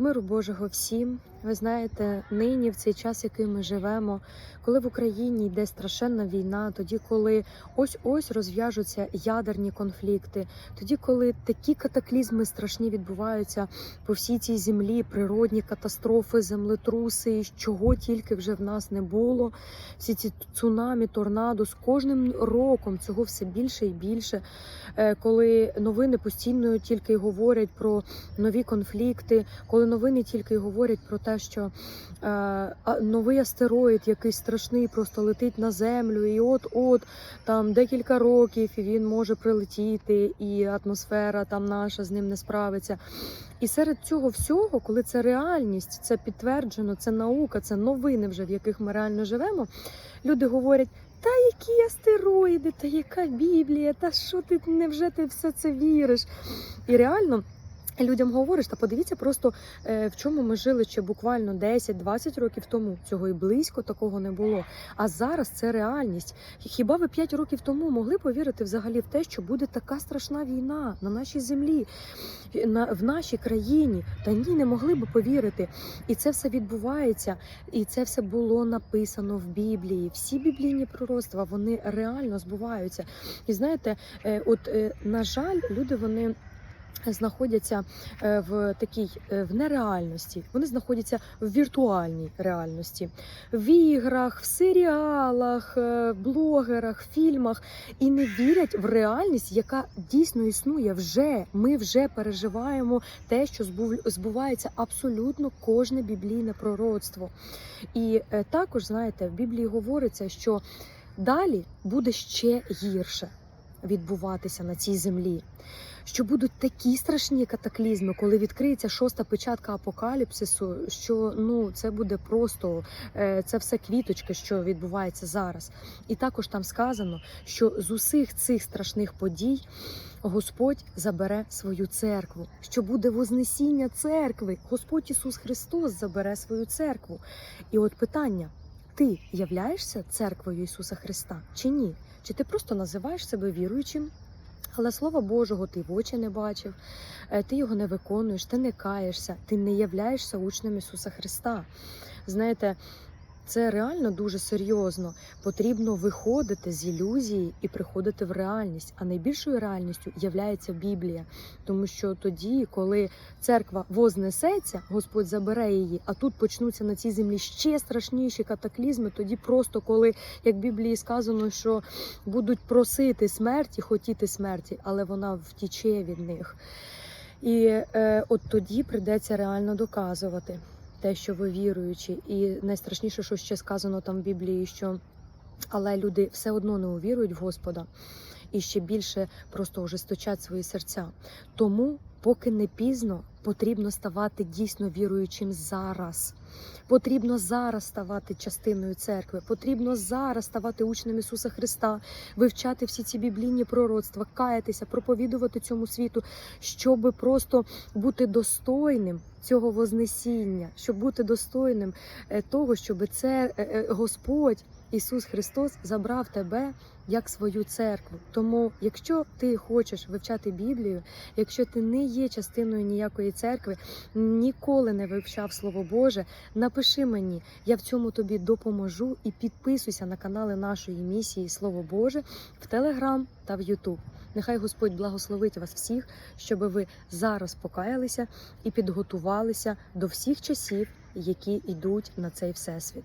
Миру Божого всім. Ви знаєте, нині в цей час, який ми живемо, коли в Україні йде страшенна війна, тоді, коли ось-ось розв'яжуться ядерні конфлікти, тоді, коли такі катаклізми страшні відбуваються по всій цій землі, природні катастрофи, землетруси, чого тільки вже в нас не було. Всі ці цунамі, торнадо з кожним роком цього все більше і більше. Е, Коли новини постійно тільки й говорять про нові конфлікти, коли новини тільки говорять про те, що е, новий астероїд, якийсь страшний, просто летить на землю, і от-от там декілька років і він може прилетіти, і атмосфера там наша з ним не справиться. І серед цього всього, коли це реальність, це підтверджено, це наука, це новини, вже в яких ми реально живемо. Люди говорять. Та які астероїди, та яка Біблія, та що ти невже ти все це віриш? І реально людям говориш, та подивіться просто е, в чому ми жили ще буквально 10-20 років тому. Цього і близько такого не було. А зараз це реальність. Хіба ви 5 років тому могли повірити взагалі в те, що буде така страшна війна на нашій землі, на, в нашій країні? Та ні, не могли би повірити. І це все відбувається, і це все було написано в Біблії. Всі біблійні пророцтва вони реально збуваються. І знаєте, е, от е, на жаль, люди вони. Знаходяться е, в такій е, в нереальності, вони знаходяться в віртуальній реальності, в іграх, в серіалах, е, блогерах, фільмах і не вірять в реальність, яка дійсно існує вже. Ми вже переживаємо те, що збув- збувається абсолютно кожне біблійне пророцтво. І також знаєте, в Біблії говориться, що далі буде ще гірше відбуватися на цій землі. Що будуть такі страшні катаклізми, коли відкриється шоста печатка апокаліпсису, що ну це буде просто е, це все квіточки, що відбувається зараз. І також там сказано, що з усіх цих страшних подій Господь забере свою церкву, що буде вознесіння церкви. Господь Ісус Христос забере свою церкву. І от питання: ти являєшся церквою Ісуса Христа чи ні? Чи ти просто називаєш себе віруючим? Але Слова Божого ти в очі не бачив, е, ти його не виконуєш, ти не каєшся, ти не являєшся учнем Ісуса Христа. Знаєте, це реально дуже серйозно. Потрібно виходити з ілюзії і приходити в реальність. А найбільшою реальністю являється Біблія. Тому що тоді, коли церква вознесеться, Господь забере її, а тут почнуться на цій землі ще страшніші катаклізми. Тоді просто коли, як в Біблії сказано, що будуть просити смерті, хотіти смерті, але вона втіче від них. І е, от тоді прийдеться реально доказувати те, що ви віруючі. І найстрашніше, що ще сказано там в Біблії, що але люди все одно не увірують в Господа і ще більше просто ожесточать свої серця. Тому, поки не пізно, потрібно ставати дійсно віруючим зараз. Потрібно зараз ставати частиною церкви, потрібно зараз ставати учнем Ісуса Христа, вивчати всі ці біблійні пророцтва, каятися, проповідувати цьому світу, щоб просто бути достойним цього вознесіння, щоб бути достойним е, того, щоб це е, е, Господь Ісус Христос забрав тебе як свою церкву. Тому, якщо ти хочеш вивчати Біблію, якщо ти не є частиною ніякої церкви, ніколи не вивчав Слово Боже, напиши мені, я в цьому тобі допоможу і підписуйся на канали нашої місії Слово Боже в Телеграм та в Ютуб. Нехай Господь благословить вас всіх, щоб ви зараз покаялися і підготувалися до всіх часів, які йдуть на цей всесвіт.